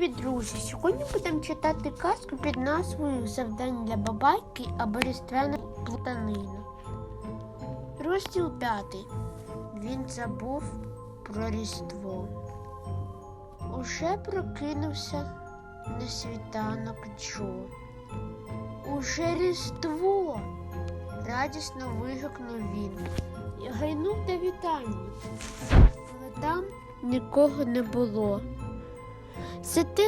Сьогодні будемо читати казку під назвою Завдання для бабайки або Різдвяна плутанина. Розділ п'ятий. Він забув про Різдво. Уже прокинувся на світанок Джо. Уже Різдво. радісно вигукнув він і гайнув до вітальні. Але там нікого не було.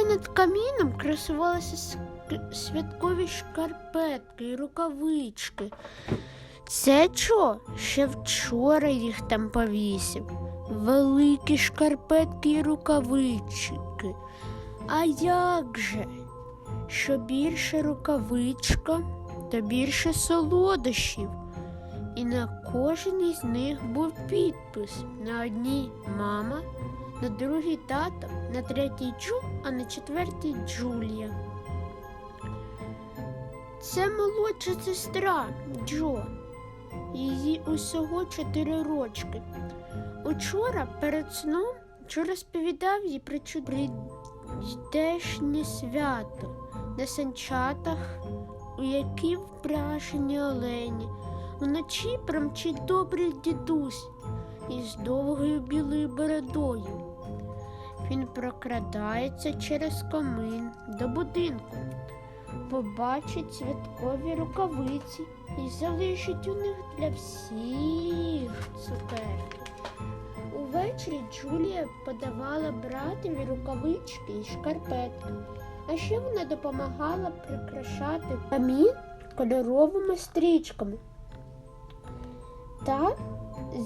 Над каміном красувалися святкові шкарпетки і рукавички. Це що? Ще вчора їх там повісив. Великі шкарпетки і рукавички. А як же? Що більше рукавичка, то більше солодощів. І на кожній із них був підпис. На одній мама, на другій тато, на третій Джу, а на четвертій Джулія. Це молодша сестра Джо. Її усього чотири рочки. Учора перед сном Джо розповідав їй про чудесне свято на санчатах, у які впряжені олені. Вночі промчить добрий дідусь із довгою білою бородою. Він прокрадається через комин до будинку, побачить святкові рукавиці і залишить у них для всіх цукерки. Увечері Джулія подавала братові рукавички і шкарпетки, а ще вона допомагала прикрашати камін кольоровими стрічками та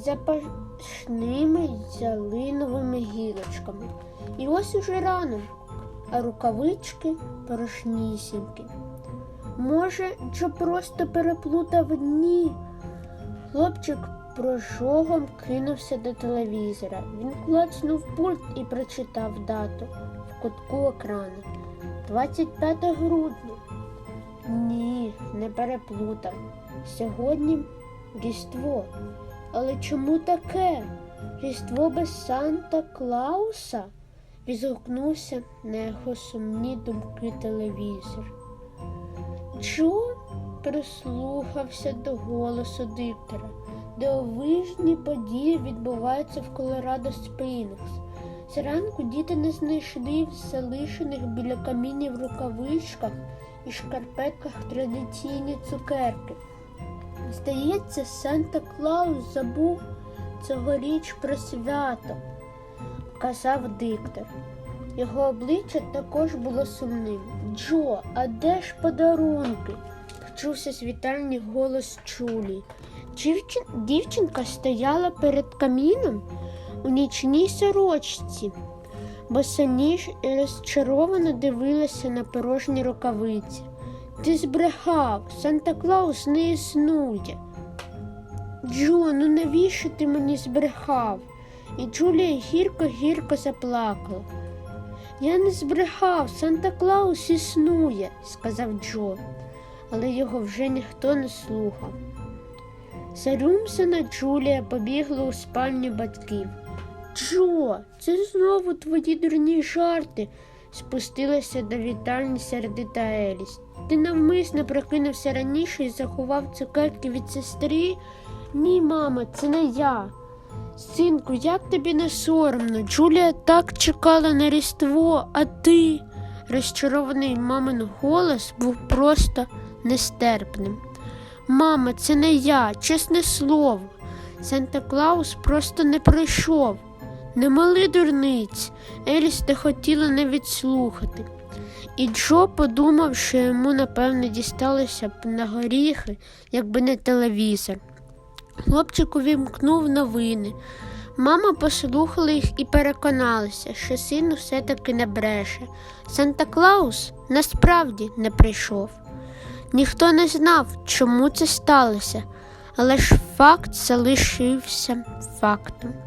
запашними ялиновими гілочками. І ось уже рано, а рукавички порошнісінькі. Може, Джо просто переплутав дні. Хлопчик прожогом кинувся до телевізора. Він клацнув пульт і прочитав дату в кутку екрану. 25 грудня. Ні, не переплутав. Сьогодні Різдво. Але чому таке? Різдво без Санта Клауса? відгукнувся на його сумні думки телевізор. Джо прислухався до голосу диктора. Дивовижні події відбуваються в Колорадо Спрінгс. Зранку діти не знайшли в залишених біля камінів рукавичках і шкарпетках традиційні цукерки. Здається, Санта Клаус забув цьогоріч про свято, казав диктор. Його обличчя також було сумним. Джо, а де ж подарунки? почувся з вітальні голос Чулі. Дівчин... Дівчинка стояла перед каміном у нічній сорочці, бо самі розчаровано дивилася на порожні рукавиці. Ти збрехав, Санта Клаус не існує. Джо, ну навіщо ти мені збрехав? І Джулія гірко-гірко заплакала. Я не збрехав, Санта Клаус існує, сказав Джо, але його вже ніхто не слухав. Зарумсена Джулія побігла у спальню батьків. Джо, це знову твої дурні жарти, спустилася до вітальні сердита Еліс. Ти навмисно прокинувся раніше і заховав цукерки від сестри? Ні, мама, це не я. Синку, як тобі не соромно? Джулія так чекала на Різдво, а ти. Розчарований мамин голос був просто нестерпним. Мама, це не я, чесне слово. Санта Клаус просто не прийшов. Не мали дурниць. Еліс не хотіла навіть слухати. І Джо подумав, що йому, напевно, дісталося б на горіхи, якби не телевізор. Хлопчик увімкнув новини. Мама послухала їх і переконалася, що син все-таки не бреше. Санта Клаус насправді не прийшов. Ніхто не знав, чому це сталося, але ж факт залишився фактом.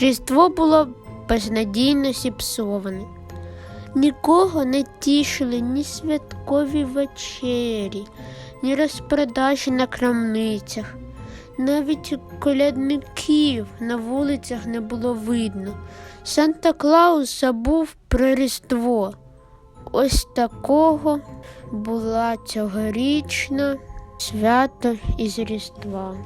Різдво було безнадійно зіпсоване. Нікого не тішили ні святкові вечері, ні розпродажі на крамницях. Навіть колядників на вулицях не було видно. Санта Клаус забув про Різдво. ось такого була цьогорічна свято із Різдва.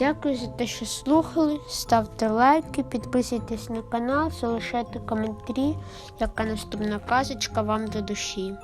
Дякую за те, що слухали. Ставте лайки, підписуйтесь на канал, залишайте коментарі, яка наступна казочка вам до душі.